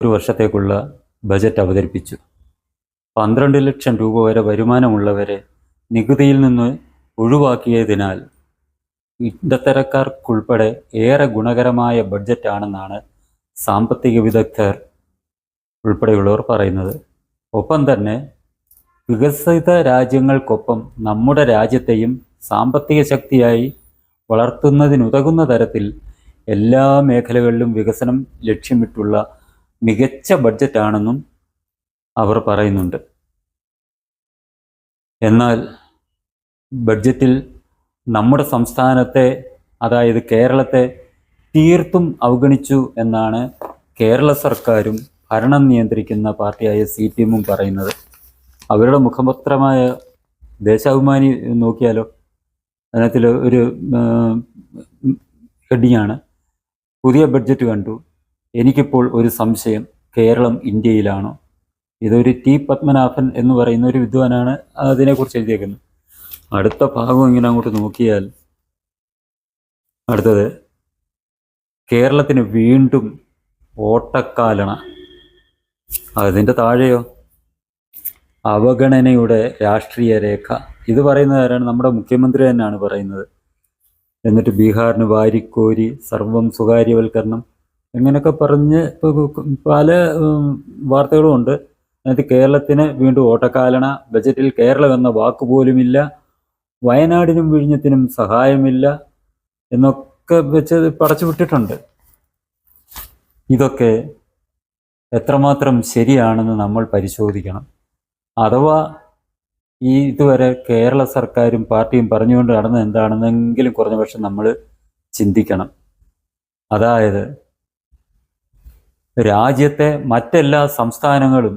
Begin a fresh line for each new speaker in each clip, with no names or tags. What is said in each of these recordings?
ഒരു വർഷത്തേക്കുള്ള ബജറ്റ് അവതരിപ്പിച്ചു. പന്ത്രണ്ട് ലക്ഷം രൂപ വരെ വരുമാനമുള്ളവരെ നികുതിയിൽ നിന്ന് ഒഴിവാക്കിയതിനാൽ ഇടത്തരക്കാർക്കുൾപ്പെടെ ഏറെ ഗുണകരമായ ബഡ്ജറ്റാണെന്നാണ് സാമ്പത്തിക വിദഗ്ധർ ഉൾപ്പെടെയുള്ളവർ പറയുന്നത്. ഒപ്പം തന്നെ വികസിത രാജ്യങ്ങൾക്കൊപ്പം നമ്മുടെ രാജ്യത്തെയും സാമ്പത്തിക ശക്തിയായി വളർത്തുന്നതിനുതകുന്ന തരത്തിൽ എല്ലാ മേഖലകളിലും വികസനം ലക്ഷ്യമിട്ടുള്ള മികച്ച ബഡ്ജറ്റാണെന്നും അവർ പറയുന്നുണ്ട് എന്നാൽ ബഡ്ജറ്റിൽ നമ്മുടെ സംസ്ഥാനത്തെ അതായത് കേരളത്തെ തീർത്തും അവഗണിച്ചു എന്നാണ് കേരള സർക്കാരും ഭരണം നിയന്ത്രിക്കുന്ന പാർട്ടിയായ സി പി എമ്മും പറയുന്നത് അവരുടെ മുഖപത്രമായ ദേശാഭിമാനി നോക്കിയാലോ അതിനകത്തിൽ ഒരു ഹെഡിങ്ങാണ് പുതിയ ബഡ്ജറ്റ് കണ്ടു എനിക്കിപ്പോൾ ഒരു സംശയം. കേരളം ഇന്ത്യയിലാണോ? ഇതൊരു ടി പത്മനാഭൻ എന്ന് പറയുന്ന ഒരു വിദ്വാനാണ് അതിനെക്കുറിച്ച് എഴുതിയേക്കുന്നത്. അടുത്ത ഭാഗം ഇങ്ങനെ അങ്ങോട്ട് നോക്കിയാൽ അടുത്തത് കേരളത്തിന് വീണ്ടും ഓട്ടക്കാലണ. അതിന്റെ താഴെയോ? അവഗണനയുടെ രാഷ്ട്രീയ രേഖ. ഇത് പറയുന്നത് ആരാണ്? നമ്മുടെ മുഖ്യമന്ത്രി തന്നെയാണ് പറയുന്നത്. എന്നിട്ട് ബീഹാറിന് വാരിക്കോരി സർവം സ്വകാര്യവൽക്കരണം. ഇങ്ങനെയൊക്കെ പറഞ്ഞ് പല വാർത്തകളുമുണ്ട് എന്നിട്ട് കേരളത്തിന് വീണ്ടും ഓട്ടക്കാലണ ബജറ്റിൽ കേരളം എന്ന വാക്ക് പോലുമില്ല വയനാടിനും വിഴിഞ്ഞത്തിനും സഹായമില്ല എന്നൊക്കെ വെച്ച് പടച്ചു വിട്ടിട്ടുണ്ട്. ഇതൊക്കെ എത്രമാത്രം ശരിയാണെന്ന് നമ്മൾ പരിശോധിക്കണം. അഥവാ ഈ ഇതുവരെ കേരള സർക്കാരും പാർട്ടിയും പറഞ്ഞുകൊണ്ട് നടന്നത് എന്താണെന്നെങ്കിലും കുറഞ്ഞ പക്ഷം നമ്മൾ ചിന്തിക്കണം. അതായത് രാജ്യത്തെ മറ്റെല്ലാ സംസ്ഥാനങ്ങളും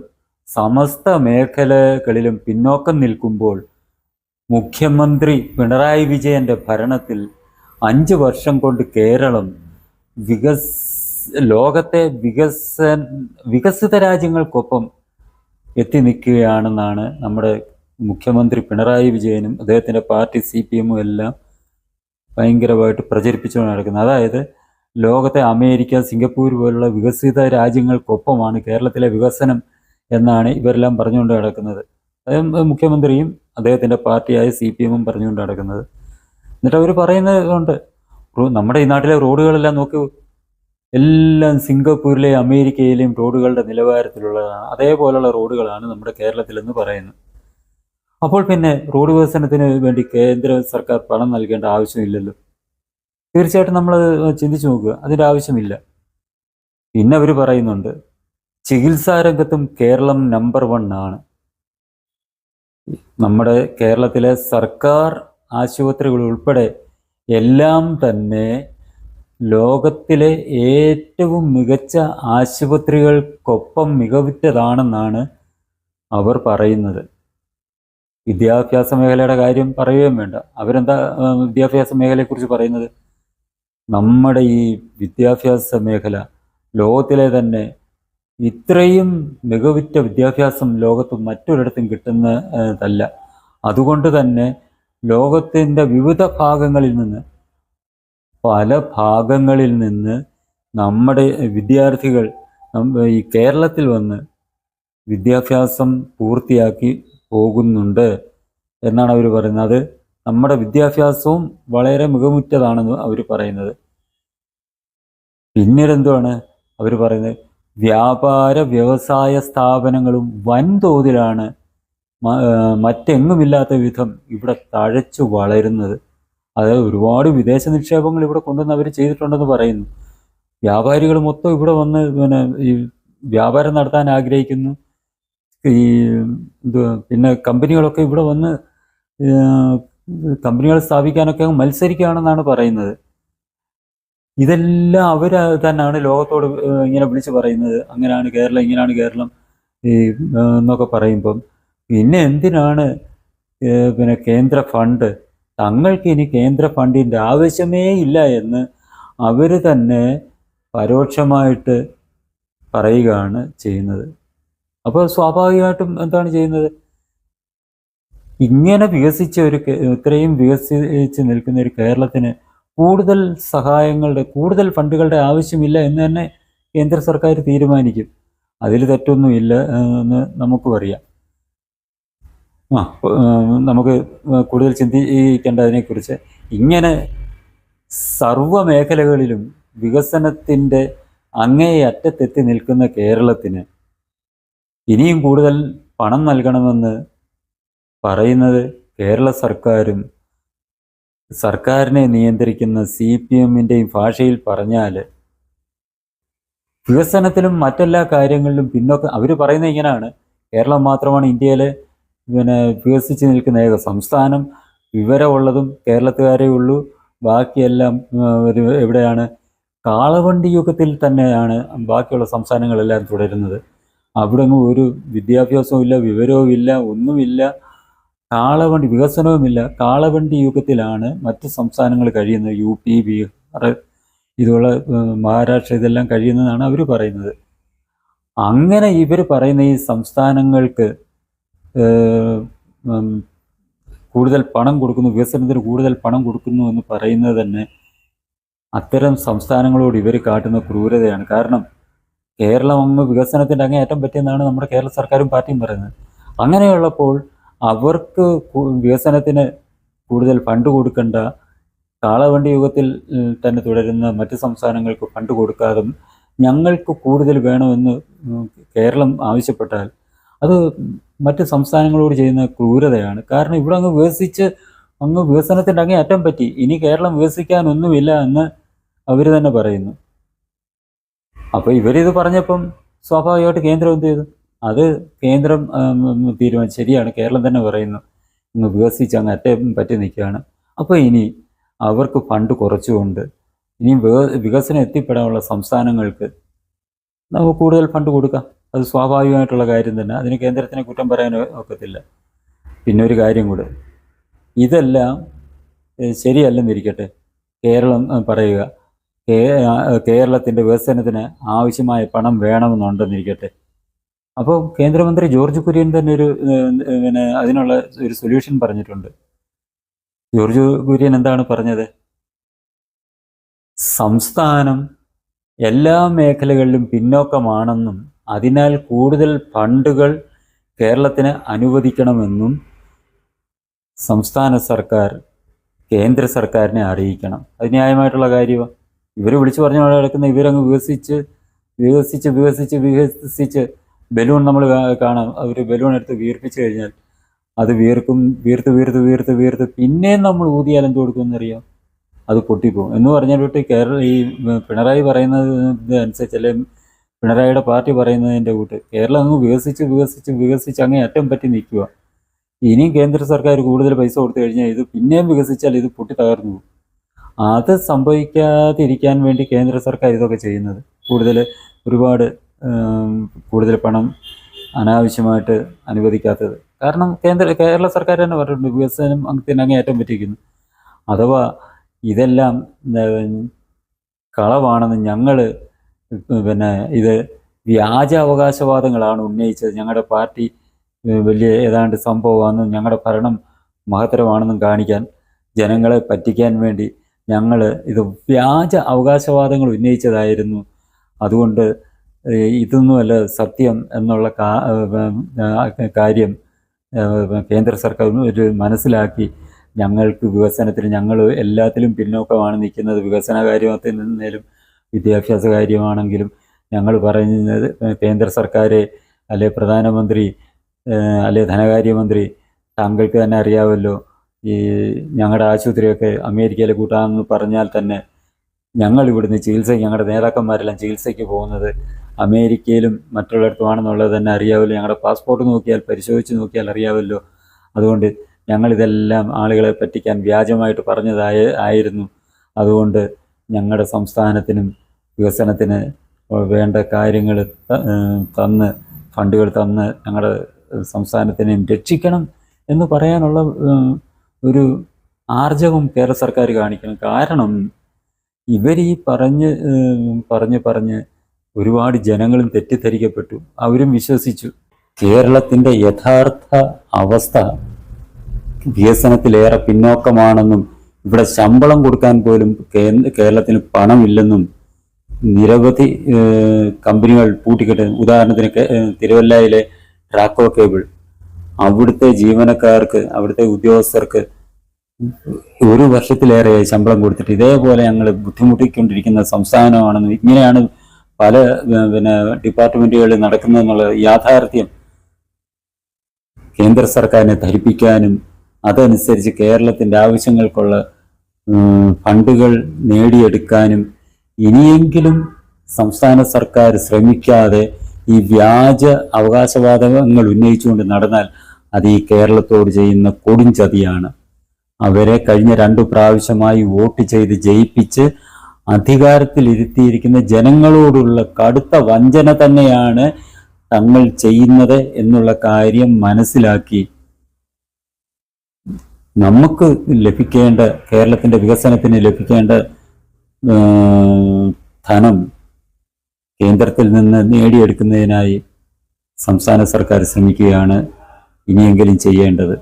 സമസ്ത മേഖലകളിലും പിന്നോക്കം നിൽക്കുമ്പോൾ മുഖ്യമന്ത്രി പിണറായി വിജയന്റെ ഭരണത്തിൽ അഞ്ച് വർഷം കൊണ്ട് കേരളം വികസ് ലോകത്തെ വികസ വികസിത രാജ്യങ്ങൾക്കൊപ്പം എത്തി നിൽക്കുകയാണെന്നാണ് നമ്മുടെ മുഖ്യമന്ത്രി പിണറായി വിജയനും അദ്ദേഹത്തിന്റെ പാർട്ടി സി പി എമ്മും എല്ലാം ഭയങ്കരമായിട്ട് പ്രചരിപ്പിച്ചുകൊണ്ട് നടക്കുന്നത്. അതായത് ലോകത്തെ അമേരിക്ക സിംഗപ്പൂർ പോലുള്ള വികസിത രാജ്യങ്ങൾക്കൊപ്പമാണ് കേരളത്തിലെ വികസനം എന്നാണ് ഇവരെല്ലാം പറഞ്ഞുകൊണ്ട് നടക്കുന്നത്. അത് മുഖ്യമന്ത്രിയും അദ്ദേഹത്തിന്റെ പാർട്ടിയായ സി പി എമ്മും പറഞ്ഞുകൊണ്ട് നടക്കുന്നത്. എന്നിട്ട് അവർ പറയുന്നതുകൊണ്ട് കൊണ്ട് നമ്മുടെ ഈ നാട്ടിലെ റോഡുകളെല്ലാം നോക്കി. എല്ലാം സിംഗപ്പൂരിലെയും അമേരിക്കയിലെയും റോഡുകളുടെ നിലവാരത്തിലുള്ളതാണ്. അതേപോലുള്ള റോഡുകളാണ് നമ്മുടെ കേരളത്തിലെന്ന് പറയുന്നത് അപ്പോൾ പിന്നെ റോഡ് വികസനത്തിന് വേണ്ടി കേന്ദ്ര സർക്കാർ പണം നൽകേണ്ട ആവശ്യമില്ലല്ലോ. തീർച്ചയായിട്ടും നമ്മൾ ചിന്തിച്ചു നോക്കുക. അതിന്റെ ആവശ്യമില്ല. പിന്നെ അവർ പറയുന്നുണ്ട് ചികിത്സാരംഗത്തും കേരളം നമ്പർ വൺ ആണ്. നമ്മുടെ കേരളത്തിലെ സർക്കാർ ആശുപത്രികൾ ഉൾപ്പെടെ എല്ലാം തന്നെ ലോകത്തിലെ ഏറ്റവും മികച്ച ആശുപത്രികൾക്കൊപ്പം മികവുറ്റതാണെന്നാണ് അവർ പറയുന്നത്. വിദ്യാഭ്യാസ മേഖലയുടെ കാര്യം പറയുകയും വേണ്ട. അവരെന്താ വിദ്യാഭ്യാസ മേഖലയെക്കുറിച്ച് പറയുന്നത്? നമ്മുടെ ഈ വിദ്യാഭ്യാസ മേഖല ലോകത്തിലെ തന്നെ ഇത്രയും മികവുറ്റ വിദ്യാഭ്യാസം ലോകത്ത് മറ്റൊരിടത്തും കിട്ടുന്നതല്ല. അതുകൊണ്ട് തന്നെ ലോകത്തിന്റെ വിവിധ ഭാഗങ്ങളിൽ നിന്ന് പല ഭാഗങ്ങളിൽ നിന്ന് നമ്മുടെ വിദ്യാർത്ഥികൾ ഈ കേരളത്തിൽ വന്ന് വിദ്യാഭ്യാസം പൂർത്തിയാക്കി പോകുന്നുണ്ട് എന്നാണ് അവർ പറയുന്നത്. നമ്മുടെ വിദ്യാഭ്യാസവും വളരെ മികവുറ്റതാണെന്ന് അവർ പറയുന്നത്. പിന്നീട് എന്തുവാണ്? അവർ പറയുന്നത് വ്യാപാര വ്യവസായ സ്ഥാപനങ്ങളും വൻതോതിലാണ് മറ്റെങ്ങുമില്ലാത്ത വിധം ഇവിടെ തഴച്ചു വളരുന്നത്. അത് ഒരുപാട് വിദേശ നിക്ഷേപങ്ങൾ ഇവിടെ കൊണ്ടുവന്ന് അവർ ചെയ്തിട്ടുണ്ടെന്ന് പറയുന്നു. വ്യാപാരികൾ മൊത്തം ഇവിടെ വന്ന് പിന്നെ ഈ വ്യാപാരം നടത്താൻ ആഗ്രഹിക്കുന്നു. ഈ പിന്നെ കമ്പനികളൊക്കെ ഇവിടെ വന്ന് കമ്പനികൾ സ്ഥാപിക്കാനൊക്കെ മത്സരിക്കുകയാണെന്നാണ് പറയുന്നത്. ഇതെല്ലാം അവർ തന്നെയാണ് ലോകത്തോട് ഇങ്ങനെ വിളിച്ച് പറയുന്നത്. അങ്ങനെയാണ് കേരളം ഇങ്ങനെയാണ് കേരളം ഈ എന്നൊക്കെ പറയുമ്പം. പിന്നെ എന്തിനാണ് പിന്നെ കേന്ദ്ര ഫണ്ട്? തങ്ങൾക്ക് ഇനി കേന്ദ്ര ഫണ്ടിന്റെ ആവശ്യമേ ഇല്ല എന്ന് അവർ തന്നെ പരോക്ഷമായിട്ട് പറയുകയാണ് ചെയ്യുന്നത്. അപ്പോൾ സ്വാഭാവികമായിട്ടും എന്താണ് ചെയ്യുന്നത്? ഇങ്ങനെ വികസിച്ച ഒരു ഇത്രയും വികസിച്ച് നിൽക്കുന്ന ഒരു കേരളത്തിന് കൂടുതൽ സഹായങ്ങളുടെ കൂടുതൽ ഫണ്ടുകളുടെ ആവശ്യമില്ല എന്ന് തന്നെ കേന്ദ്ര സർക്കാർ തീരുമാനിക്കും. അതിൽ തെറ്റൊന്നുമില്ല എന്ന് നമുക്കും അറിയാം. ആ നമുക്ക് കൂടുതൽ ചിന്തിക്കേണ്ട അതിനെക്കുറിച്ച് ഇങ്ങനെ സർവ മേഖലകളിലും വികസനത്തിന്റെ അങ്ങേ അറ്റത്തെത്തി നിൽക്കുന്ന കേരളത്തിന് ഇനിയും കൂടുതൽ പണം നൽകണമെന്ന് പറയുന്നത് കേരള സർക്കാരും സർക്കാരിനെ നിയന്ത്രിക്കുന്ന സി പി എമ്മിന്റെയും ഭാഷയിൽ പറഞ്ഞാൽ വികസനത്തിലും മറ്റെല്ലാ കാര്യങ്ങളിലും പിന്നോക്കം അവർ പറയുന്നത് ഇങ്ങനെയാണ്. കേരളം മാത്രമാണ് ഇന്ത്യയിലെ പിന്നെ വികസിച്ച് നിൽക്കുന്ന ഏക സംസ്ഥാനം. വിവരമുള്ളതും കേരളത്തുകാരേ ഉള്ളൂ. ബാക്കിയെല്ലാം ഒരു എവിടെയാണ്? കാളവണ്ടി യുഗത്തിൽ തന്നെയാണ് ബാക്കിയുള്ള സംസ്ഥാനങ്ങളെല്ലാം തുടരുന്നത്. അവിടെ ഒരു വിദ്യാഭ്യാസവും ഇല്ല വിവരവും ഇല്ല ഒന്നുമില്ല. കാളവണ്ടി വികസനവുമില്ല. കാളവണ്ടി യുഗത്തിലാണ് മറ്റ് സംസ്ഥാനങ്ങൾ കഴിയുന്നത്. യു പി ബീഹാർ ഇതുപോലെ മഹാരാഷ്ട്ര ഇതെല്ലാം കഴിയുന്നതാണ് അവർ പറയുന്നത്. അങ്ങനെ ഇവർ പറയുന്ന ഈ സംസ്ഥാനങ്ങൾക്ക് കൂടുതൽ പണം കൊടുക്കുന്നു വികസനത്തിന് കൂടുതൽ പണം കൊടുക്കുന്നു എന്ന് പറയുന്നത് തന്നെ അത്തരം സംസ്ഥാനങ്ങളോട് ഇവർ കാട്ടുന്ന ക്രൂരതയാണ്. കാരണം കേരളം അങ്ങ് വികസനത്തിന്റെ അങ്ങേയറ്റം പറ്റിയെന്നാണ് നമ്മുടെ കേരള സർക്കാരും പാർട്ടിയും പറയുന്നത്. അങ്ങനെയുള്ളപ്പോൾ അവർക്ക് വികസനത്തിന് കൂടുതൽ ഫണ്ട് കൊടുക്കേണ്ട കാളവണ്ടി യുഗത്തിൽ തന്നെ തുടരുന്ന മറ്റ് സംസ്ഥാനങ്ങൾക്ക് ഫണ്ട് കൊടുക്കാതെ ഞങ്ങൾക്ക് കൂടുതൽ വേണമെന്ന് കേരളം ആവശ്യപ്പെട്ടാൽ അത് മറ്റ് സംസ്ഥാനങ്ങളോട് ചെയ്യുന്ന ക്രൂരതയാണ്. കാരണം ഇവിടെ അങ്ങ് വികസിച്ച് അങ്ങ് വികസനത്തിന്റെ അങ്ങേ അറ്റം പറ്റി. ഇനി കേരളം വികസിക്കാനൊന്നുമില്ല എന്ന് അവർ തന്നെ പറയുന്നു. അപ്പോൾ ഇവരിത് പറഞ്ഞപ്പം സ്വാഭാവികമായിട്ട് കേന്ദ്രം എന്ത് ചെയ്തു? അത് കേന്ദ്രം തീരുമാനം ശരിയാണ്. കേരളം തന്നെ പറയുന്നു ഇന്ന് വികസിച്ച് അങ്ങ് അറ്റം പറ്റി നിൽക്കുകയാണ്. അപ്പോൾ ഇനി അവർക്ക് ഫണ്ട് കുറച്ചുകൊണ്ട് ഇനി വിക- വികസനം എത്തിപ്പെടാനുള്ള സംസ്ഥാനങ്ങൾക്ക് നമുക്ക് കൂടുതൽ ഫണ്ട് കൊടുക്കാം. അത് സ്വാഭാവികമായിട്ടുള്ള കാര്യം തന്നെ. അതിന് കേന്ദ്രത്തിനെ കുറ്റം പറയാൻ ഒക്കത്തില്ല. പിന്നെ ഒരു കാര്യം കൂടെ. ഇതെല്ലാം ശരിയല്ലെന്നിരിക്കട്ടെ. കേരളം പറയുക കേരളത്തിന്റെ വികസനത്തിന് ആവശ്യമായ പണം വേണമെന്നുണ്ടെന്നിരിക്കട്ടെ. അപ്പോൾ കേന്ദ്രമന്ത്രി ജോർജ് കുര്യൻ തന്നെ ഒരു പിന്നെ അതിനുള്ള ഒരു സൊല്യൂഷൻ പറഞ്ഞിട്ടുണ്ട്. ജോർജ് കുര്യൻ എന്താണ് പറഞ്ഞത്? സംസ്ഥാനം എല്ലാ മേഖലകളിലും പിന്നോക്കമാണെന്നും അതിനാൽ കൂടുതൽ ഫണ്ടുകൾ കേരളത്തിന് അനുവദിക്കണമെന്നും സംസ്ഥാന സർക്കാർ കേന്ദ്ര സർക്കാരിനെ അറിയിക്കണം. അത് ന്യായമായിട്ടുള്ള കാര്യമാണ് ഇവർ വിളിച്ചു പറഞ്ഞ കിടക്കുന്ന ഇവരങ്ങ് വികസിച്ച് വികസിച്ച് വികസിച്ച് വികസിച്ച് ബലൂൺ നമ്മൾ കാണാം. അവർ ബലൂൺ എടുത്ത് വീർപ്പിച്ച് കഴിഞ്ഞാൽ അത് വീർക്കും വീർത്ത് വീർത്ത് വീർത്ത് വീർത്ത്. പിന്നെയും നമ്മൾ ഊതിയാൽ എന്ത് കൊടുക്കുമെന്നറിയാം അത് പൊട്ടിപ്പോകും എന്ന് പറഞ്ഞാൽ കേരള ഈ പിണറായി പറയുന്നത് അനുസരിച്ച് അല്ലെങ്കിൽ പിണറായിയുടെ പാർട്ടി പറയുന്നതിന്റെ കൂട്ട്. കേരളം അങ്ങ് വികസിച്ച് വികസിച്ച് വികസിച്ച് അങ്ങേ അറ്റം പറ്റി നിൽക്കുക ഇനിയും കേന്ദ്ര സർക്കാർ കൂടുതൽ പൈസ കൊടുത്തു കഴിഞ്ഞാൽ ഇത് പിന്നെയും വികസിച്ചാൽ ഇത് പൊട്ടി തകർന്നു അത് സംഭവിക്കാതിരിക്കാൻ വേണ്ടി കേന്ദ്ര സർക്കാർ ഇതൊക്കെ ചെയ്യുന്നത്. കൂടുതൽ ഒരുപാട് കൂടുതൽ പണം അനാവശ്യമായിട്ട് അനുവദിക്കാത്തത്. കാരണം കേന്ദ്ര കേരള സർക്കാർ തന്നെ പറഞ്ഞിട്ടുണ്ട് വികസനം അങ്ങനെ അങ്ങേയറ്റം പറ്റിയിരിക്കുന്നു. അഥവാ ഇതെല്ലാം കളവാണെന്ന് ഞങ്ങൾ പിന്നെ ഇത് വ്യാജ അവകാശവാദങ്ങളാണ് ഉന്നയിച്ചത്. ഞങ്ങളുടെ പാർട്ടി വലിയ ഏതാണ്ട് സംഭവമാണെന്നും ഞങ്ങളുടെ ഭരണം മഹത്തരമാണെന്നും കാണിക്കാൻ ജനങ്ങളെ പറ്റിക്കാൻ വേണ്ടി ഞങ്ങൾ ഇത് വ്യാജ അവകാശവാദങ്ങൾ ഉന്നയിച്ചതായിരുന്നു. അതുകൊണ്ട് ഇതൊന്നുമല്ല സത്യം എന്നുള്ള കാര്യം കേന്ദ്ര സർക്കാർ ഒരു മനസ്സിലാക്കി ഞങ്ങൾക്ക് വികസനത്തിന് ഞങ്ങൾ എല്ലാത്തിലും പിന്നോക്കമാണ് നിൽക്കുന്നത്. വികസന കാര്യത്തിൽ നിന്നേലും വിദ്യാഭ്യാസ കാര്യമാണെങ്കിലും ഞങ്ങൾ പറയുന്നത് കേന്ദ്ര സർക്കാരെ അല്ലെ പ്രധാനമന്ത്രി അല്ലെ ധനകാര്യമന്ത്രി താങ്കൾക്ക് തന്നെ അറിയാമല്ലോ ഈ ഞങ്ങളുടെ ആശുപത്രിയൊക്കെ അമേരിക്കയിലെ കൂട്ടാമെന്ന് പറഞ്ഞാൽ തന്നെ ഞങ്ങൾ ഇവിടുന്ന് ചികിത്സ ഞങ്ങളുടെ നേതാക്കന്മാരെല്ലാം ചികിത്സയ്ക്ക് പോകുന്നത് അമേരിക്കയിലും മറ്റുള്ളിടത്തുമാണെന്നുള്ളത് തന്നെ അറിയാമല്ലോ ഞങ്ങളുടെ പാസ്പോർട്ട് നോക്കിയാൽ പരിശോധിച്ച് നോക്കിയാൽ അറിയാവല്ലോ. അതുകൊണ്ട് ഞങ്ങളിതെല്ലാം ആളുകളെ പറ്റിക്കാൻ വ്യാജമായിട്ട് പറഞ്ഞതായ ആയിരുന്നു. അതുകൊണ്ട് ഞങ്ങളുടെ സംസ്ഥാനത്തിനും വികസനത്തിന് വേണ്ട കാര്യങ്ങൾ തന്ന് ഫണ്ടുകൾ തന്ന് ഞങ്ങളുടെ സംസ്ഥാനത്തിനെയും രക്ഷിക്കണം എന്ന് പറയാനുള്ള ഒരു ആർജവം കേരള സർക്കാർ കാണിക്കണം. കാരണം ഇവർ ഈ പറഞ്ഞ് പറഞ്ഞ് പറഞ്ഞ് ഒരുപാട് ജനങ്ങളും തെറ്റിദ്ധരിക്കപ്പെട്ടു. അവരും വിശ്വസിച്ചു. കേരളത്തിന്റെ യഥാർത്ഥ അവസ്ഥ വികസനത്തിലേറെ പിന്നോക്കമാണെന്നും ഇവിടെ ശമ്പളം കൊടുക്കാൻ പോലും കേരളത്തിന് പണമില്ലെന്നും നിരവധി കമ്പനികൾ പൂട്ടിക്കെട്ട്. ഉദാഹരണത്തിന് തിരുവല്ലയിലെ ട്രാക്കോ കേബിൾ. അവിടുത്തെ ജീവനക്കാർക്ക് അവിടുത്തെ ഉദ്യോഗസ്ഥർക്ക് ഒരു വർഷത്തിലേറെയായി ശമ്പളം കൊടുത്തിട്ട് ഇതേപോലെ ഞങ്ങൾ ബുദ്ധിമുട്ടിക്കൊണ്ടിരിക്കുന്ന സംസ്ഥാനമാണെന്ന് ഇങ്ങനെയാണ് പല പിന്നെ ഡിപ്പാർട്ട്മെന്റുകളിൽ നടക്കുന്നതെന്നുള്ള യാഥാർത്ഥ്യം കേന്ദ്ര സർക്കാരിനെ ധരിപ്പിക്കാനും അതനുസരിച്ച് കേരളത്തിന്റെ ആവശ്യങ്ങൾക്കുള്ള ഫണ്ടുകൾ നേടിയെടുക്കാനും ഇനിയെങ്കിലും സംസ്ഥാന സർക്കാർ ശ്രമിക്കാതെ ഈ വ്യാജ അവകാശവാദങ്ങൾ ഉന്നയിച്ചുകൊണ്ട് നടന്നാൽ അത് ഈ കേരളത്തോട് ചെയ്യുന്ന കൊടുംചതിയാണ് അവരെ കഴിഞ്ഞ രണ്ടു പ്രാവശ്യമായി വോട്ട് ചെയ്ത് ജയിപ്പിച്ച് അധികാരത്തിൽ ഇരുത്തിയിരിക്കുന്ന ജനങ്ങളോടുള്ള കടുത്ത വഞ്ചന തന്നെയാണ് തങ്ങൾ ചെയ്യുന്നത് എന്നുള്ള കാര്യം മനസ്സിലാക്കി നമുക്ക് ലഭിക്കേണ്ട കേരളത്തിന്റെ വികസനത്തിന് ലഭിക്കേണ്ട ധനം കേന്ദ്രത്തിൽ നിന്ന് നേടിയെടുക്കുന്നതിനായി സംസ്ഥാന സർക്കാർ ശ്രമിക്കുകയാണ് ഇനിയെങ്കിലും ചെയ്യേണ്ടത്.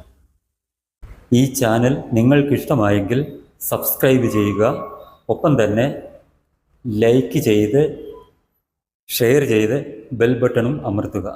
ഈ ചാനൽ നിങ്ങൾക്കിഷ്ടമായെങ്കിൽ സബ്സ്ക്രൈബ് ചെയ്യുക ഒപ്പം തന്നെ ലൈക്ക് ചെയ്ത് ഷെയർ ചെയ്ത് ബെൽ ബട്ടണും അമർത്തുക.